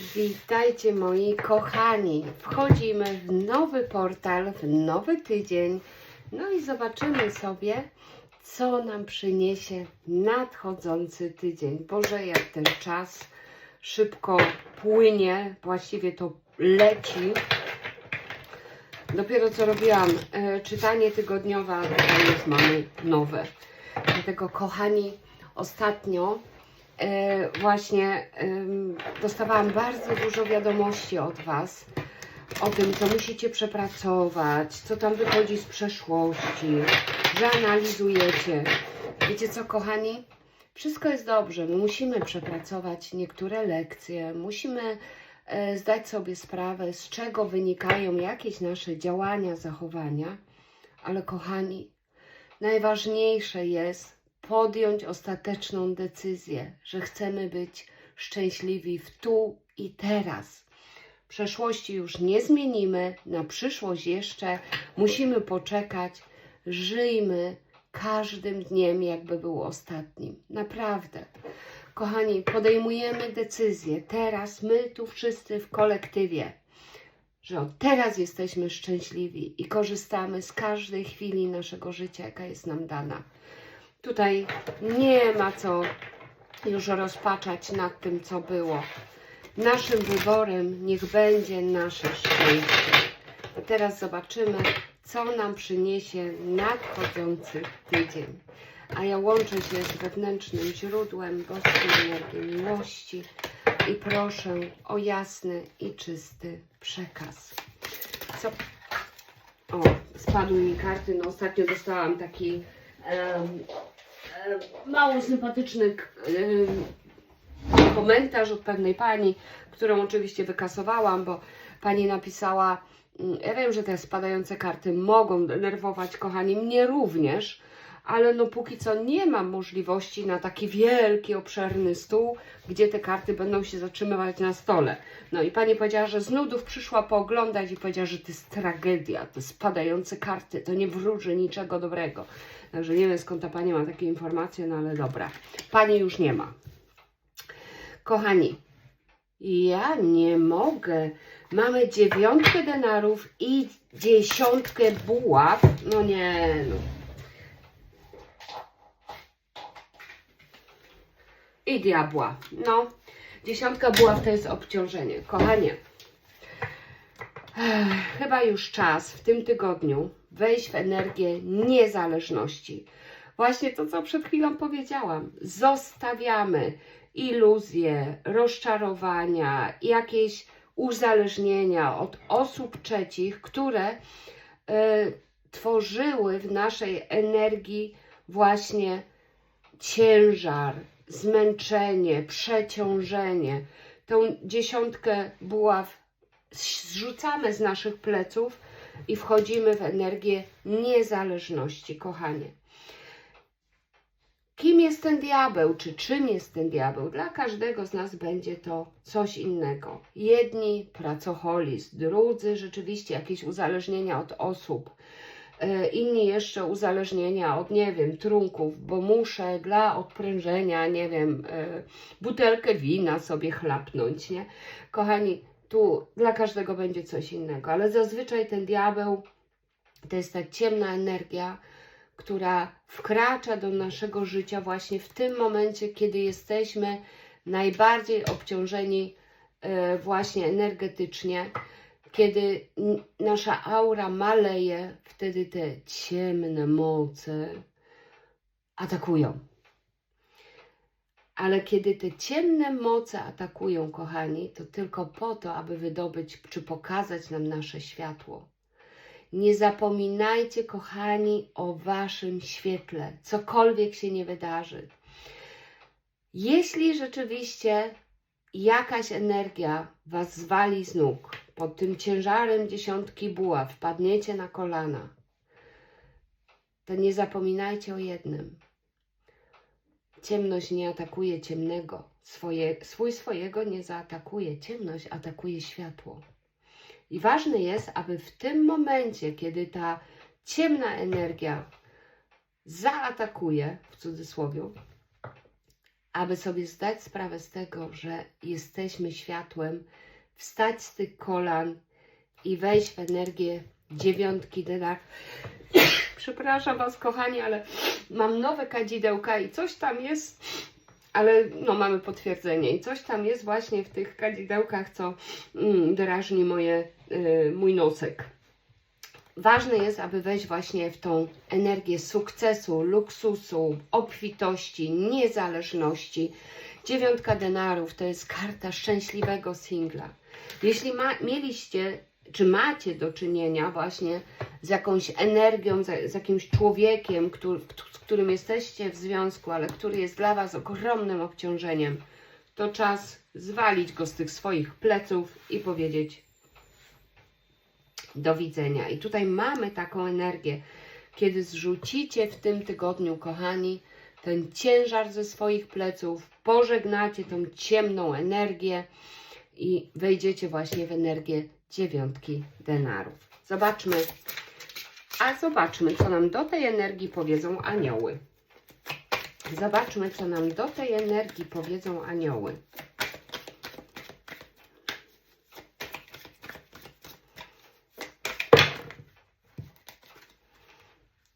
Witajcie moi kochani. Wchodzimy w nowy portal, w nowy tydzień. No i zobaczymy sobie, co nam przyniesie nadchodzący tydzień. Boże, jak ten czas szybko płynie, właściwie to leci. Dopiero co robiłam e, czytanie tygodniowe, a tutaj już mamy nowe. Dlatego, kochani, ostatnio właśnie em, dostawałam bardzo dużo wiadomości od Was o tym, co musicie przepracować, co tam wychodzi z przeszłości, że analizujecie. Wiecie co, kochani? Wszystko jest dobrze. My musimy przepracować niektóre lekcje, musimy e, zdać sobie sprawę, z czego wynikają jakieś nasze działania, zachowania, ale kochani, najważniejsze jest podjąć ostateczną decyzję, że chcemy być szczęśliwi w tu i teraz. Przeszłości już nie zmienimy, na przyszłość jeszcze musimy poczekać. Żyjmy każdym dniem, jakby był ostatnim. Naprawdę. Kochani, podejmujemy decyzję teraz, my tu wszyscy w kolektywie, że od teraz jesteśmy szczęśliwi i korzystamy z każdej chwili naszego życia, jaka jest nam dana. Tutaj nie ma co już rozpaczać nad tym, co było. Naszym wyborem niech będzie nasze szczęście. A teraz zobaczymy, co nam przyniesie nadchodzący tydzień. A ja łączę się z wewnętrznym źródłem boskiej energii miłości i proszę o jasny i czysty przekaz. Co? O, spadły mi karty. No, ostatnio dostałam taki em, mało sympatyczny em, komentarz od pewnej pani, którą oczywiście wykasowałam, bo pani napisała, mm, ja wiem, że te spadające karty mogą denerwować, kochani, mnie również, ale no póki co nie mam możliwości na taki wielki, obszerny stół, gdzie te karty będą się zatrzymywać na stole. No i pani powiedziała, że z nudów przyszła pooglądać i powiedziała, że to jest tragedia, te spadające karty, to nie wróży niczego dobrego. Także nie wiem skąd ta pani ma takie informacje, no ale dobra. Pani już nie ma. Kochani, ja nie mogę. Mamy dziewiątkę denarów i dziesiątkę buław. No nie, no. I diabła. No, dziesiątka buław to jest obciążenie. Kochanie, chyba już czas w tym tygodniu wejść w energię niezależności. Właśnie to, co przed chwilą powiedziałam. Zostawiamy iluzje, rozczarowania, jakieś uzależnienia od osób trzecich, które e, tworzyły w naszej energii właśnie ciężar, zmęczenie, przeciążenie. Tą dziesiątkę buław zrzucamy z naszych pleców i wchodzimy w energię niezależności, kochanie. Kim jest ten diabeł, czy czym jest ten diabeł? Dla każdego z nas będzie to coś innego. Jedni pracoholizm, drudzy rzeczywiście jakieś uzależnienia od osób, inni jeszcze uzależnienia od, nie wiem, trunków, bo muszę dla odprężenia, nie wiem, e, butelkę wina sobie chlapnąć, nie? Kochani, tu dla każdego będzie coś innego, ale zazwyczaj ten diabeł to jest ta ciemna energia, która wkracza do naszego życia właśnie w tym momencie, kiedy jesteśmy najbardziej obciążeni e, właśnie energetycznie, kiedy nasza aura maleje, wtedy te ciemne moce atakują. Ale kiedy te ciemne moce atakują, kochani, to tylko po to, aby wydobyć czy pokazać nam nasze światło. Nie zapominajcie, kochani, o waszym świetle, cokolwiek się nie wydarzy. Jeśli rzeczywiście jakaś energia was zwali z nóg, pod tym ciężarem dziesiątki buław, wpadniecie na kolana, to nie zapominajcie o jednym. Ciemność nie atakuje ciemnego, swoje, swój swojego nie zaatakuje. Ciemność atakuje światło. I ważne jest, aby w tym momencie, kiedy ta ciemna energia zaatakuje, w cudzysłowie, aby sobie zdać sprawę z tego, że jesteśmy światłem, wstać z tych kolan i wejść w energię dziewiątki denar. Przepraszam Was, kochani, ale mam nowe kadzidełka i coś tam jest, ale no mamy potwierdzenie i coś tam jest właśnie w tych kadzidełkach, co mm, drażni moje, y, mój nosek. Ważne jest, aby wejść właśnie w tą energię sukcesu, luksusu, obfitości, niezależności. Dziewiątka denarów to jest karta szczęśliwego singla. Jeśli ma, mieliście, czy macie do czynienia właśnie z jakąś energią, z, z jakimś człowiekiem, który, z którym jesteście w związku, ale który jest dla Was ogromnym obciążeniem, to czas zwalić go z tych swoich pleców i powiedzieć do widzenia. I tutaj mamy taką energię, kiedy zrzucicie w tym tygodniu, kochani, ten ciężar ze swoich pleców, pożegnacie tą ciemną energię i wejdziecie właśnie w energię dziewiątki denarów. Zobaczmy, a zobaczmy, co nam do tej energii powiedzą anioły. Zobaczmy, co nam do tej energii powiedzą anioły.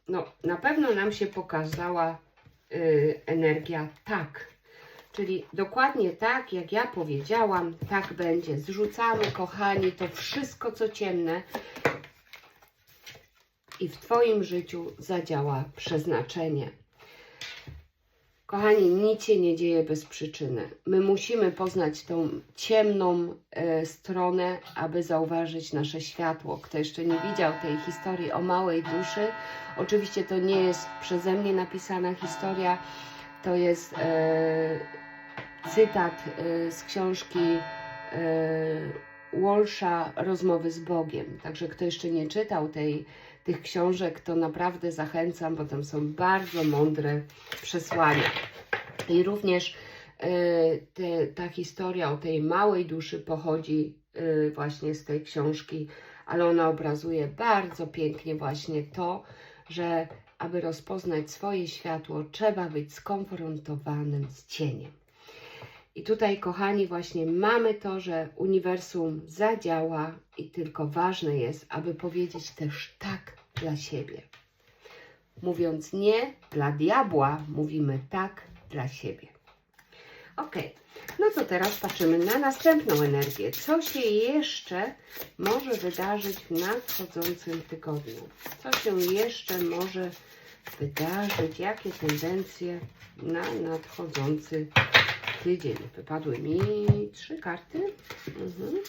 No, na pewno nam się pokazała y, energia tak. Czyli dokładnie tak, jak ja powiedziałam, tak będzie. Zrzucamy, kochani, to wszystko, co ciemne i w Twoim życiu zadziała przeznaczenie. Kochani, nic się nie dzieje bez przyczyny. My musimy poznać tą ciemną e, stronę, aby zauważyć nasze światło. Kto jeszcze nie widział tej historii o małej duszy, oczywiście to nie jest przeze mnie napisana historia, to jest e, cytat e, z książki e, Walsha Rozmowy z Bogiem. Także kto jeszcze nie czytał tej, tych książek, to naprawdę zachęcam, bo tam są bardzo mądre przesłania. I również e, te, ta historia o tej małej duszy pochodzi e, właśnie z tej książki, ale ona obrazuje bardzo pięknie właśnie to, że aby rozpoznać swoje światło, trzeba być skonfrontowanym z cieniem. I tutaj, kochani, właśnie mamy to, że uniwersum zadziała i tylko ważne jest, aby powiedzieć też tak dla siebie. Mówiąc nie dla diabła, mówimy tak dla siebie. Ok, no to teraz patrzymy na następną energię. Co się jeszcze może wydarzyć w nadchodzącym tygodniu? Co się jeszcze może wydarzyć? Jakie tendencje na nadchodzący tydzień? Wypadły mi trzy karty. Mhm.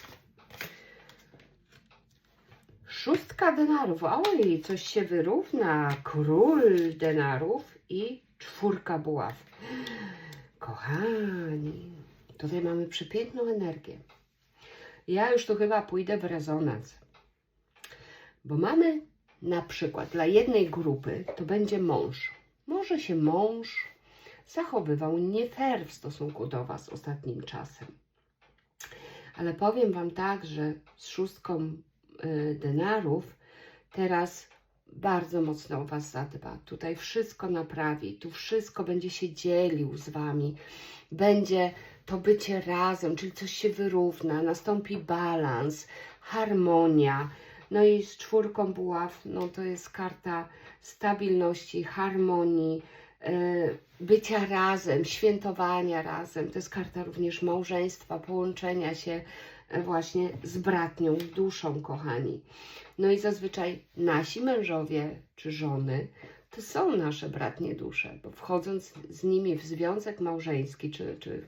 Szóstka denarów. Oj, coś się wyrówna. Król denarów i czwórka buław. Kochani, tutaj mamy przepiękną energię. Ja już tu chyba pójdę w rezonans. Bo mamy na przykład dla jednej grupy to będzie mąż. Może się mąż zachowywał nie fair w stosunku do Was ostatnim czasem. Ale powiem Wam tak, że z szóstką y, denarów teraz bardzo mocno o Was zadba. Tutaj wszystko naprawi, tu wszystko będzie się dzielił z Wami. Będzie to bycie razem, czyli coś się wyrówna, nastąpi balans, harmonia. No i z czwórką buław, no to jest karta stabilności, harmonii, yy, bycia razem, świętowania razem. To jest karta również małżeństwa, połączenia się właśnie z bratnią duszą, kochani. No i zazwyczaj nasi mężowie czy żony to są nasze bratnie dusze, bo wchodząc z nimi w związek małżeński, czy, czy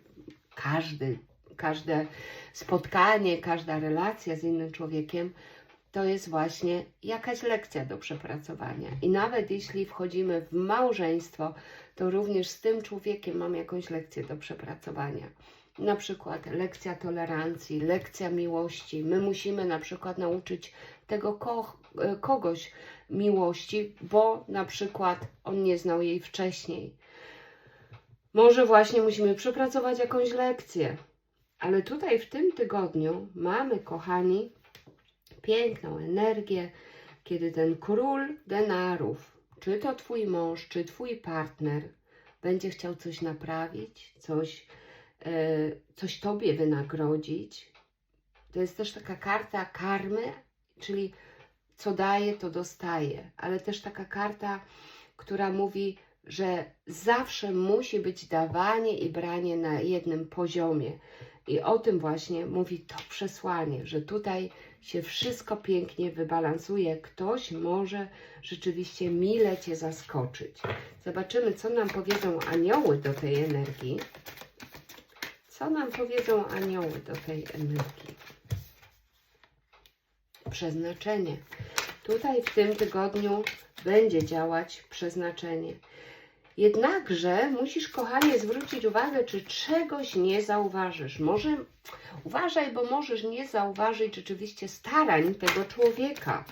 każdy, każde spotkanie, każda relacja z innym człowiekiem, to jest właśnie jakaś lekcja do przepracowania. I nawet jeśli wchodzimy w małżeństwo, to również z tym człowiekiem mam jakąś lekcję do przepracowania. Na przykład lekcja tolerancji, lekcja miłości. My musimy na przykład nauczyć tego ko kogoś miłości, bo na przykład on nie znał jej wcześniej. Może właśnie musimy przepracować jakąś lekcję. Ale tutaj w tym tygodniu mamy, kochani, piękną energię, kiedy ten król denarów, czy to twój mąż, czy twój partner, będzie chciał coś naprawić, coś, e, coś Tobie wynagrodzić. To jest też taka karta karmy, czyli co daje, to dostaje, ale też taka karta, która mówi, że zawsze musi być dawanie i branie na jednym poziomie. I o tym właśnie mówi to przesłanie, że tutaj się wszystko pięknie wybalansuje. Ktoś może rzeczywiście mile Cię zaskoczyć. Zobaczymy, co nam powiedzą anioły do tej energii. Co nam powiedzą anioły do tej energii? Przeznaczenie. Tutaj w tym tygodniu będzie działać przeznaczenie. Jednakże musisz, kochanie, zwrócić uwagę, czy czegoś nie zauważysz. Może uważaj, bo możesz nie zauważyć rzeczywiście starań tego człowieka.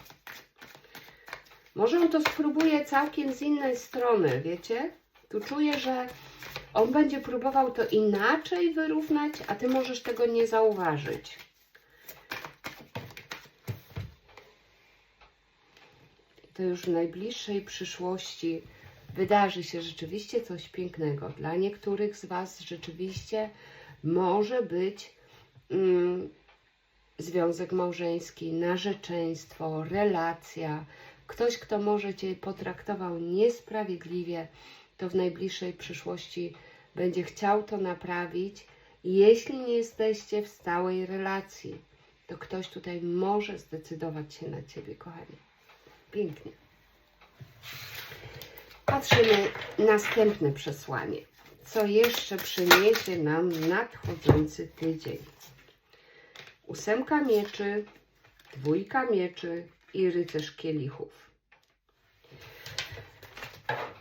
Może on to spróbuje całkiem z innej strony, wiecie? Tu czuję, że on będzie próbował to inaczej wyrównać, a ty możesz tego nie zauważyć. To już w najbliższej przyszłości wydarzy się rzeczywiście coś pięknego. Dla niektórych z Was rzeczywiście może być mm, związek małżeński, narzeczeństwo, relacja. Ktoś, kto może Cię potraktował niesprawiedliwie, to w najbliższej przyszłości będzie chciał to naprawić. Jeśli nie jesteście w stałej relacji, to ktoś tutaj może zdecydować się na Ciebie, kochani. Pięknie. Patrzymy następne przesłanie. Co jeszcze przyniesie nam nadchodzący tydzień? Ósemka mieczy, dwójka mieczy i rycerz kielichów.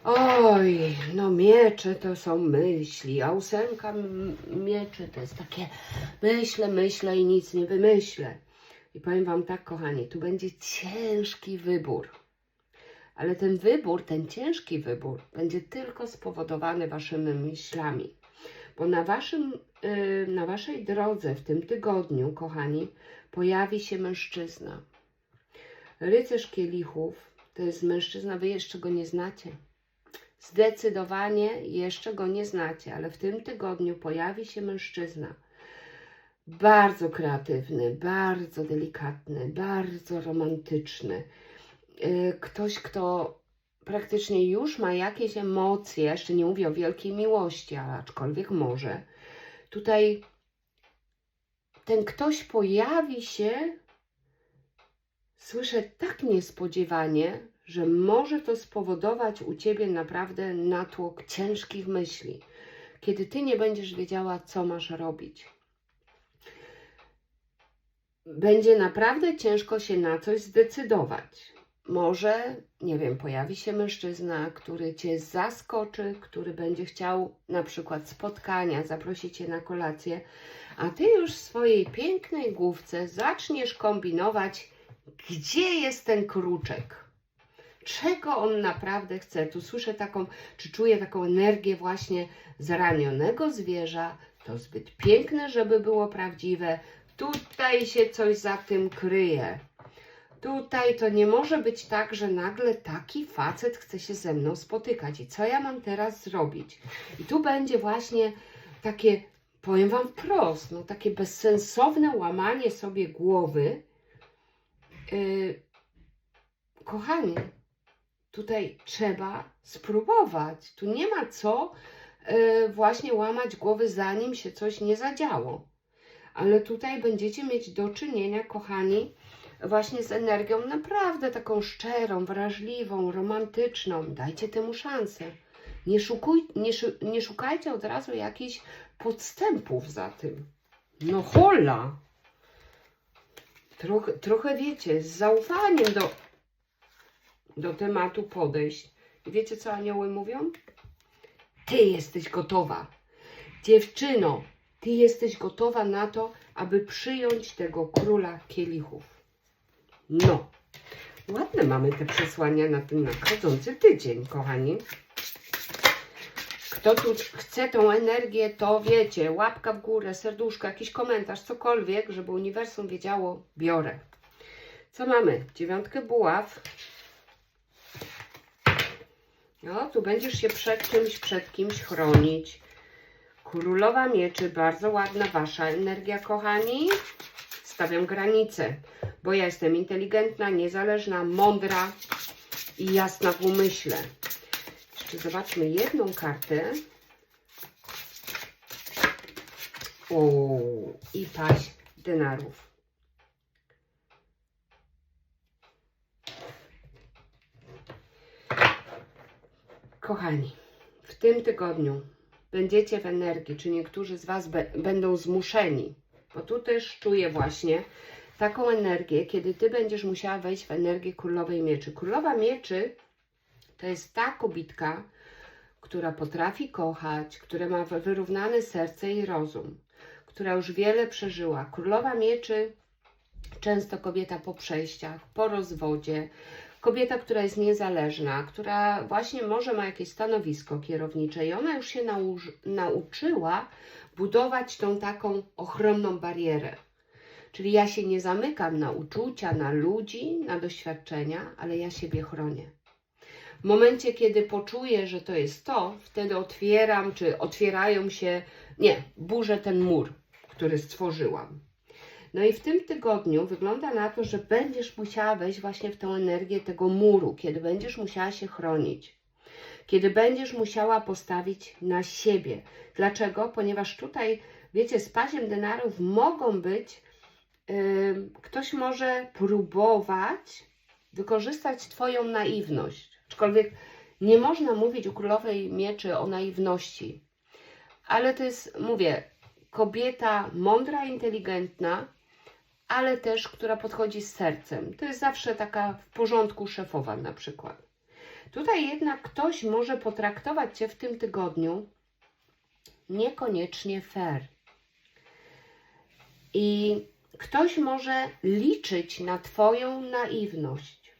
Oj, no miecze to są myśli, a ósemka mieczy to jest takie myślę, myślę i nic nie wymyślę. I powiem Wam tak, kochani, tu będzie ciężki wybór. Ale ten wybór, ten ciężki wybór, będzie tylko spowodowany Waszymi myślami. Bo na, waszym, yy, na Waszej drodze w tym tygodniu, kochani, pojawi się mężczyzna. Rycerz kielichów to jest mężczyzna, Wy jeszcze go nie znacie. Zdecydowanie jeszcze go nie znacie, ale w tym tygodniu pojawi się mężczyzna. Bardzo kreatywny, bardzo delikatny, bardzo romantyczny. Yy, Ktoś, kto praktycznie już ma jakieś emocje, jeszcze nie mówię o wielkiej miłości, ale aczkolwiek może. Tutaj ten ktoś pojawi się, słyszę tak niespodziewanie, że może to spowodować u ciebie naprawdę natłok ciężkich myśli, kiedy ty nie będziesz wiedziała, co masz robić. Będzie naprawdę ciężko się na coś zdecydować. Może, nie wiem, pojawi się mężczyzna, który cię zaskoczy, który będzie chciał na przykład spotkania, zaprosi cię na kolację, a ty już w swojej pięknej główce zaczniesz kombinować, gdzie jest ten kruczek. Czego on naprawdę chce? Tu słyszę taką, czy czuję taką energię właśnie zranionego zwierza. To zbyt piękne, żeby było prawdziwe. Tutaj się coś za tym kryje. Tutaj to nie może być tak, że nagle taki facet chce się ze mną spotykać. I co ja mam teraz zrobić? I tu będzie właśnie takie, powiem Wam wprost, no takie bezsensowne łamanie sobie głowy. Yy, kochani, tutaj trzeba spróbować. Tu nie ma co yy, właśnie łamać głowy, zanim się coś nie zadziało. Ale tutaj będziecie mieć do czynienia, kochani, właśnie z energią naprawdę taką szczerą, wrażliwą, romantyczną. Dajcie temu szansę. Nie, szukuj, nie, nie szukajcie od razu jakichś podstępów za tym. No hola! Trochę, trochę wiecie, z zaufaniem do, do tematu podejść. Wiecie, co anioły mówią? Ty jesteś gotowa. Dziewczyno, ty jesteś gotowa na to, aby przyjąć tego króla kielichów. No, ładne mamy te przesłania na ten nadchodzący tydzień, kochani. Kto tu chce tą energię, to wiecie, łapka w górę, serduszko, jakiś komentarz, cokolwiek, żeby uniwersum wiedziało, biorę. Co mamy? Dziewiątkę buław, No, tu będziesz się przed czymś, przed kimś chronić. Królowa mieczy, bardzo ładna wasza energia, kochani. Stawiam granice, bo ja jestem inteligentna, niezależna, mądra i jasna w umyśle. Jeszcze zobaczmy jedną kartę. O, i paść denarów. Kochani, w tym tygodniu będziecie w energii, czy niektórzy z Was będą zmuszeni, bo tu też czuję właśnie taką energię, kiedy Ty będziesz musiała wejść w energię Królowej Mieczy. Królowa Mieczy to jest ta kobitka, która potrafi kochać, która ma wy- wyrównane serce i rozum, która już wiele przeżyła. Królowa Mieczy, często kobieta po przejściach, po rozwodzie, kobieta, która jest niezależna, która właśnie może ma jakieś stanowisko kierownicze i ona już się nauczyła budować tą taką ochronną barierę. Czyli ja się nie zamykam na uczucia, na ludzi, na doświadczenia, ale ja siebie chronię. W momencie, kiedy poczuję, że to jest to, wtedy otwieram, czy otwierają się, nie, burzę ten mur, który stworzyłam. No i w tym tygodniu wygląda na to, że będziesz musiała wejść właśnie w tę energię tego muru, kiedy będziesz musiała się chronić, kiedy będziesz musiała postawić na siebie. Dlaczego? Ponieważ tutaj, wiecie, z paziem denarów mogą być, yy, ktoś może próbować wykorzystać Twoją naiwność. Aczkolwiek nie można mówić u królowej mieczy o naiwności, ale to jest, mówię, kobieta mądra, inteligentna, ale też, która podchodzi z sercem. To jest zawsze taka w porządku szefowa na przykład. Tutaj jednak ktoś może potraktować Cię w tym tygodniu niekoniecznie fair. I ktoś może liczyć na Twoją naiwność.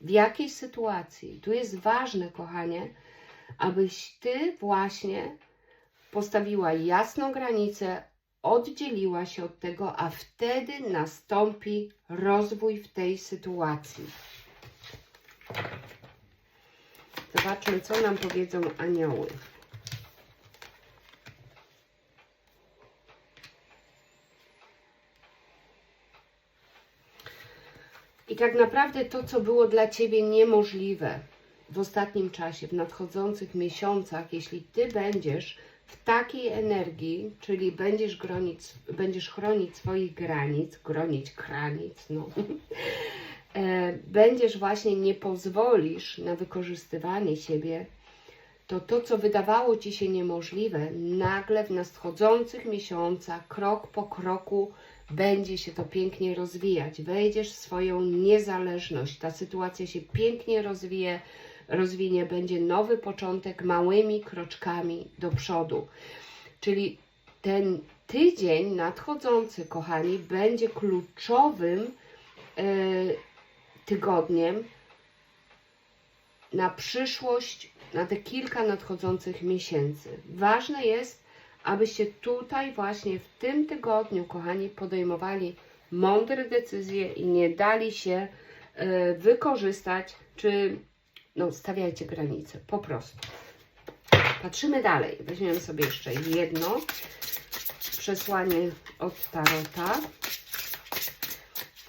W jakiej sytuacji? Tu jest ważne, kochanie, abyś Ty właśnie postawiła jasną granicę, oddzieliła się od tego, a wtedy nastąpi rozwój w tej sytuacji. Zobaczmy, co nam powiedzą anioły. I tak naprawdę to, co było dla Ciebie niemożliwe w ostatnim czasie, w nadchodzących miesiącach, jeśli Ty będziesz w takiej energii, czyli będziesz, gronić, będziesz chronić swoich granic, gronić granic, no, e, będziesz właśnie nie pozwolisz na wykorzystywanie siebie, to to, co wydawało Ci się niemożliwe, nagle w nadchodzących miesiącach, krok po kroku, będzie się to pięknie rozwijać. Wejdziesz w swoją niezależność. Ta sytuacja się pięknie rozwije, rozwinie, będzie nowy początek małymi kroczkami do przodu. Czyli ten tydzień nadchodzący, kochani, będzie kluczowym e, tygodniem na przyszłość, na te kilka nadchodzących miesięcy. Ważne jest, abyście tutaj właśnie w tym tygodniu, kochani, podejmowali mądre decyzje i nie dali się e, wykorzystać, czy no, stawiajcie granice, po prostu. Patrzymy dalej. Weźmiemy sobie jeszcze jedno przesłanie od Tarota.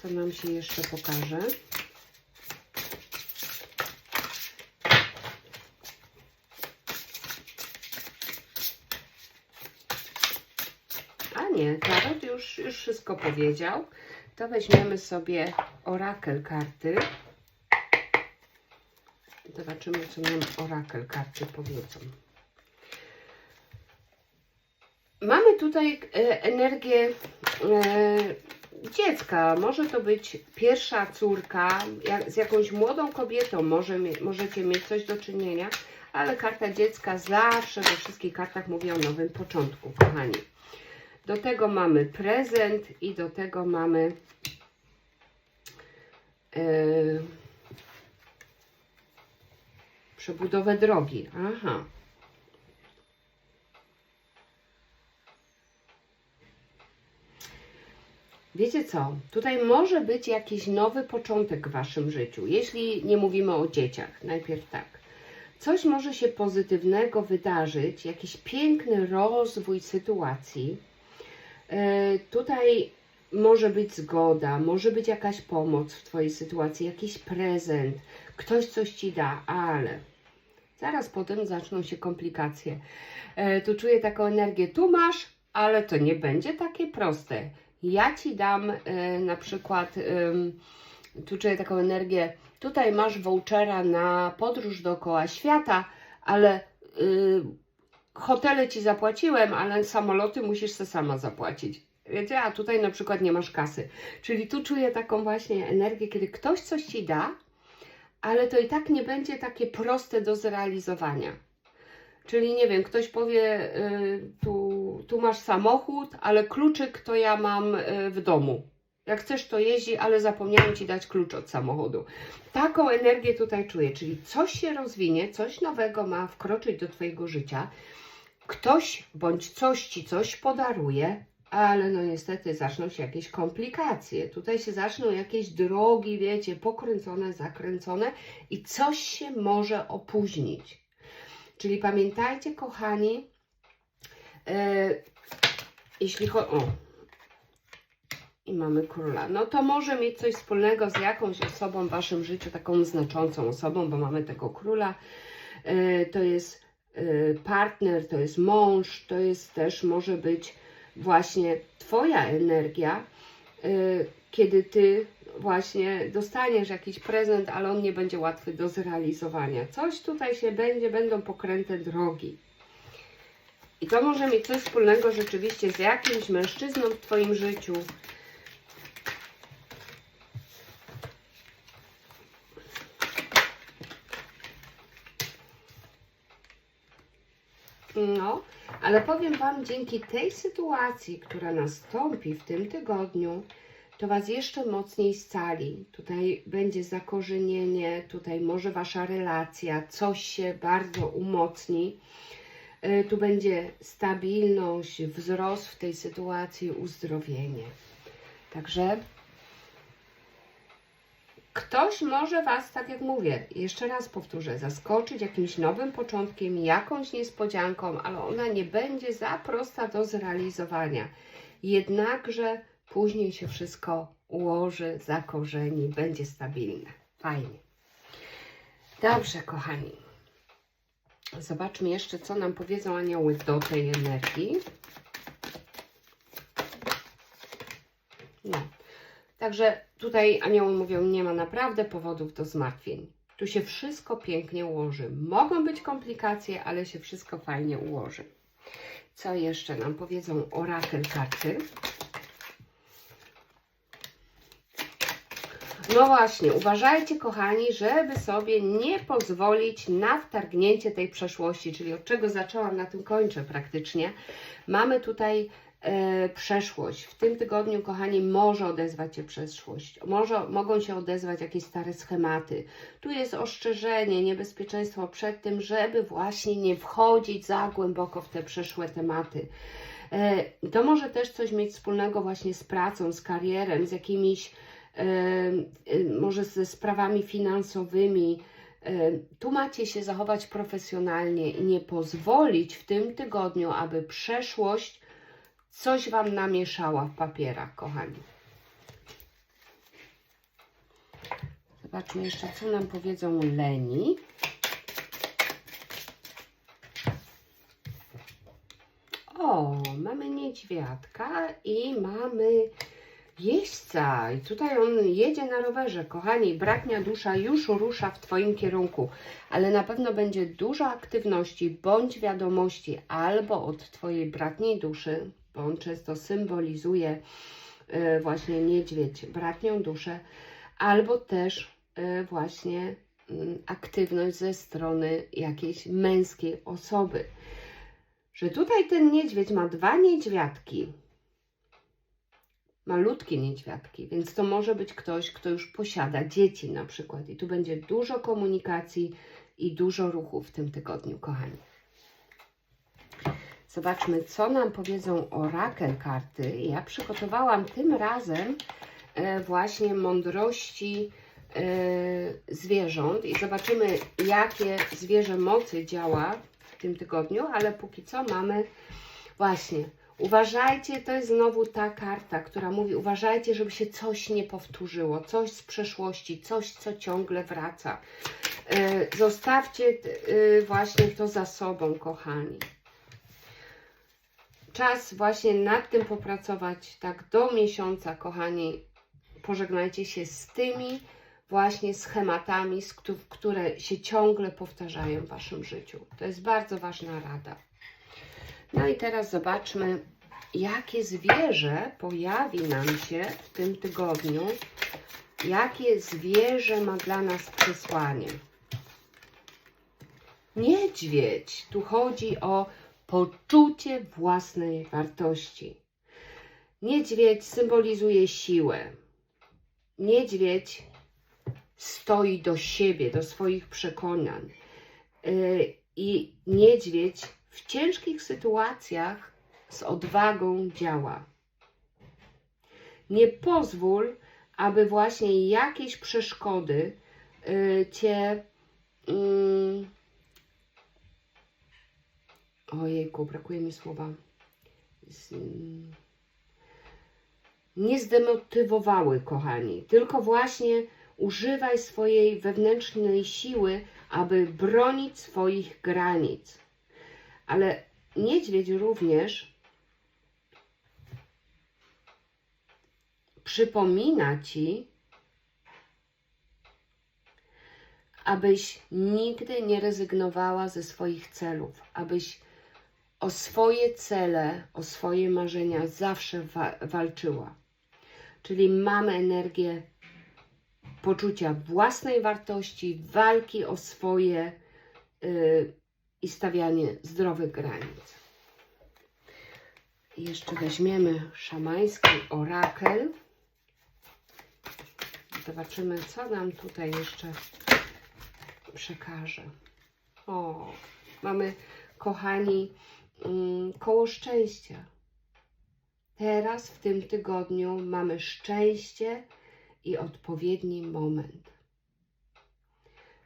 Co nam się jeszcze pokaże? A nie, Tarot już, już wszystko powiedział. To weźmiemy sobie orakel karty. Zobaczymy, co nam orakel karty powiedzą. Mamy tutaj e, energię e, dziecka. Może to być pierwsza córka z jakąś młodą kobietą. Może, możecie mieć coś do czynienia, ale karta dziecka zawsze we wszystkich kartach mówi o nowym początku, kochani. Do tego mamy prezent i do tego mamy e, przebudowę drogi. Aha. Wiecie co? Tutaj może być jakiś nowy początek w Waszym życiu. Jeśli nie mówimy o dzieciach, najpierw tak. coś może się pozytywnego wydarzyć, jakiś piękny rozwój sytuacji. E, Tutaj może być zgoda, może być jakaś pomoc w Twojej sytuacji, jakiś prezent, ktoś coś Ci da, ale zaraz potem zaczną się komplikacje. E, Tu czuję taką energię, tu masz, ale to nie będzie takie proste. Ja Ci dam e, na przykład, tu czuję taką energię, tutaj masz vouchera na podróż dookoła świata, ale y, hotele Ci zapłaciłem, ale samoloty musisz se sama zapłacić. Wiecie, a tutaj na przykład nie masz kasy. Czyli tu czuję taką właśnie energię, kiedy ktoś coś Ci da, ale to i tak nie będzie takie proste do zrealizowania. Czyli nie wiem, ktoś powie, y, tu, tu masz samochód, ale kluczyk to ja mam y, w domu. Jak chcesz, to jeździ, ale zapomniałem ci dać klucz od samochodu. Taką energię tutaj czuję, czyli coś się rozwinie, coś nowego ma wkroczyć do Twojego życia. Ktoś bądź coś ci coś podaruje, ale no niestety zaczną się jakieś komplikacje. Tutaj się zaczną jakieś drogi, wiecie, pokręcone, zakręcone i coś się może opóźnić. Czyli pamiętajcie, kochani, e, jeśli chodzi o. I mamy króla. No to może mieć coś wspólnego z jakąś osobą w waszym życiu, taką znaczącą osobą, bo mamy tego króla. E, to jest e, partner, to jest mąż, to jest też może być właśnie Twoja energia, e, kiedy Ty właśnie dostaniesz jakiś prezent, ale on nie będzie łatwy do zrealizowania. Coś tutaj się będzie, będą pokręte drogi. I to może mieć coś wspólnego rzeczywiście z jakimś mężczyzną w Twoim życiu. No, ale powiem Wam, dzięki tej sytuacji, która nastąpi w tym tygodniu, to Was jeszcze mocniej scali. Tutaj będzie zakorzenienie, tutaj może Wasza relacja, coś się bardzo umocni. Y, Tu będzie stabilność, wzrost w tej sytuacji, uzdrowienie. Także ktoś może Was, tak jak mówię, jeszcze raz powtórzę, zaskoczyć jakimś nowym początkiem, jakąś niespodzianką, ale ona nie będzie za prosta do zrealizowania. Jednakże później się wszystko ułoży, zakorzeni, będzie stabilne. Fajnie. Dobrze, kochani. Zobaczmy jeszcze, co nam powiedzą anioły do tej energii. No. Także tutaj anioły mówią, nie ma naprawdę powodów do zmartwień. Tu się wszystko pięknie ułoży. Mogą być komplikacje, ale się wszystko fajnie ułoży. Co jeszcze nam powiedzą orakel karty? No właśnie, uważajcie kochani, żeby sobie nie pozwolić na wtargnięcie tej przeszłości, czyli od czego zaczęłam, na tym kończę praktycznie. Mamy tutaj przeszłość. W tym tygodniu, kochani, może odezwać się przeszłość. Może, mogą się odezwać jakieś stare schematy. Tu jest ostrzeżenie, niebezpieczeństwo przed tym, żeby właśnie nie wchodzić za głęboko w te przeszłe tematy. E, to może też coś mieć wspólnego właśnie z pracą, z karierem, z jakimiś e, e, może ze sprawami finansowymi. E, Tu macie się zachować profesjonalnie i nie pozwolić w tym tygodniu, aby przeszłość coś Wam namieszała w papierach, kochani. Zobaczmy jeszcze, co nam powiedzą leni. O, mamy niedźwiadka i mamy jeźdźca. I tutaj on jedzie na rowerze. Kochani, bratnia dusza już rusza w Twoim kierunku, ale na pewno będzie dużo aktywności bądź wiadomości albo od Twojej bratniej duszy, on często symbolizuje e, właśnie niedźwiedź, bratnią duszę, albo też e, właśnie mm, aktywność ze strony jakiejś męskiej osoby. Że tutaj ten niedźwiedź ma dwa niedźwiadki, malutkie niedźwiadki, więc to może być ktoś, kto już posiada dzieci na przykład. I tu będzie dużo komunikacji i dużo ruchu w tym tygodniu, kochani. Zobaczmy, co nam powiedzą orakel karty. Ja przygotowałam tym razem e, właśnie mądrości zwierząt i zobaczymy, jakie zwierzę mocy działa w tym tygodniu, ale póki co mamy właśnie. Uważajcie, to jest znowu ta karta, która mówi: uważajcie, żeby się coś nie powtórzyło, coś z przeszłości, coś, co ciągle wraca. E, Zostawcie e, właśnie to za sobą, kochani. Czas właśnie nad tym popracować, tak do miesiąca, kochani. Pożegnajcie się z tymi właśnie schematami, które się ciągle powtarzają w Waszym życiu. To jest bardzo ważna rada. No i teraz zobaczmy, jakie zwierzę pojawi nam się w tym tygodniu. Jakie zwierzę ma dla nas przesłanie? Niedźwiedź. Tu chodzi o poczucie własnej wartości. Niedźwiedź symbolizuje siłę. Niedźwiedź stoi do siebie, do swoich przekonań. Yy, I niedźwiedź w ciężkich sytuacjach z odwagą działa. Nie pozwól, aby właśnie jakieś przeszkody y, cię. Ojejku, brakuje mi słowa. Z, nie zdemotywowały, kochani. Tylko właśnie używaj swojej wewnętrznej siły, aby bronić swoich granic. Ale niedźwiedź również przypomina ci, abyś nigdy nie rezygnowała ze swoich celów, abyś o swoje cele, o swoje marzenia zawsze wa- walczyła. Czyli mamy energię poczucia własnej wartości, walki o swoje y, i stawianie zdrowych granic. Jeszcze weźmiemy szamański orakel. Zobaczymy, co nam tutaj jeszcze przekaże. O, mamy, kochani, koło szczęścia. Teraz w tym tygodniu mamy szczęście i odpowiedni moment.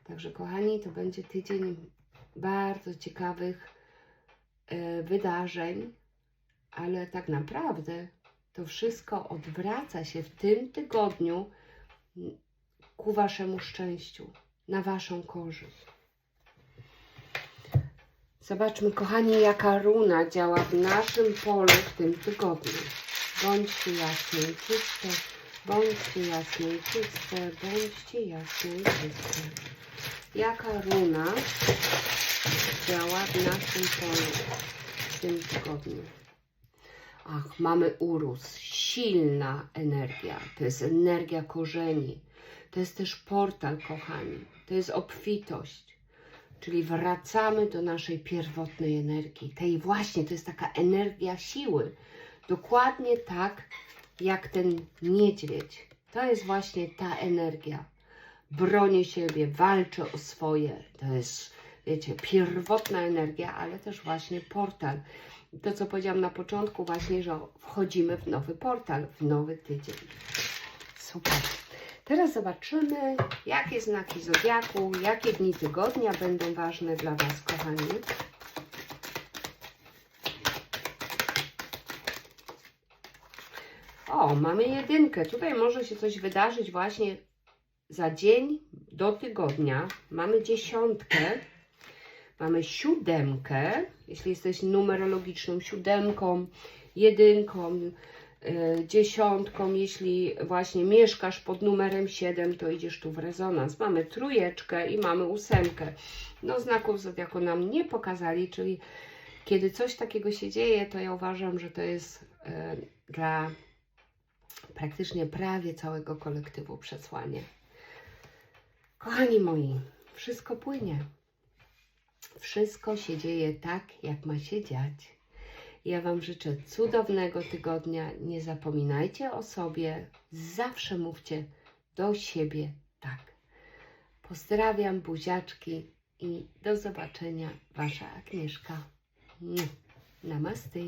Także, kochani, to będzie tydzień bardzo ciekawych e, wydarzeń, ale tak naprawdę to wszystko odwraca się w tym tygodniu mm, ku Waszemu szczęściu, na Waszą korzyść. Zobaczmy, kochani, jaka runa działa w naszym polu w tym tygodniu. Bądźcie jasne i czyste, bądźcie jasne i czyste, bądźcie jasne i czyste. Jaka runa działa w naszym polu w tym tygodniu? Ach, mamy urósł, silna energia. To jest energia korzeni. To jest też portal, kochani. To jest obfitość. Czyli wracamy do naszej pierwotnej energii. Tej właśnie, to jest taka energia siły. Dokładnie tak jak ten niedźwiedź. To jest właśnie ta energia. Bronię siebie, walczę o swoje. To jest, wiecie, pierwotna energia, ale też właśnie portal. To, co powiedziałam na początku, właśnie, że wchodzimy w nowy portal, w nowy tydzień. Super. Teraz zobaczymy, jakie znaki zodiaku, jakie dni tygodnia będą ważne dla Was, kochani. O, mamy jedynkę. Tutaj może się coś wydarzyć właśnie za dzień do tygodnia. Mamy dziesiątkę. Mamy siódemkę. Jeśli jesteś numerologiczną siódemką, jedynką, dziesiątką, jeśli właśnie mieszkasz pod numerem 7, to idziesz tu w rezonans. Mamy trójeczkę i mamy ósemkę. No, znaków zodiaku nam nie pokazali, czyli kiedy coś takiego się dzieje, to ja uważam, że to jest y, dla praktycznie prawie całego kolektywu przesłanie. Kochani moi, wszystko płynie. Wszystko się dzieje tak, jak ma się dziać. Ja Wam życzę cudownego tygodnia. Nie zapominajcie o sobie. Zawsze mówcie do siebie tak. Pozdrawiam, buziaczki i do zobaczenia. Wasza Agnieszka. Namaste.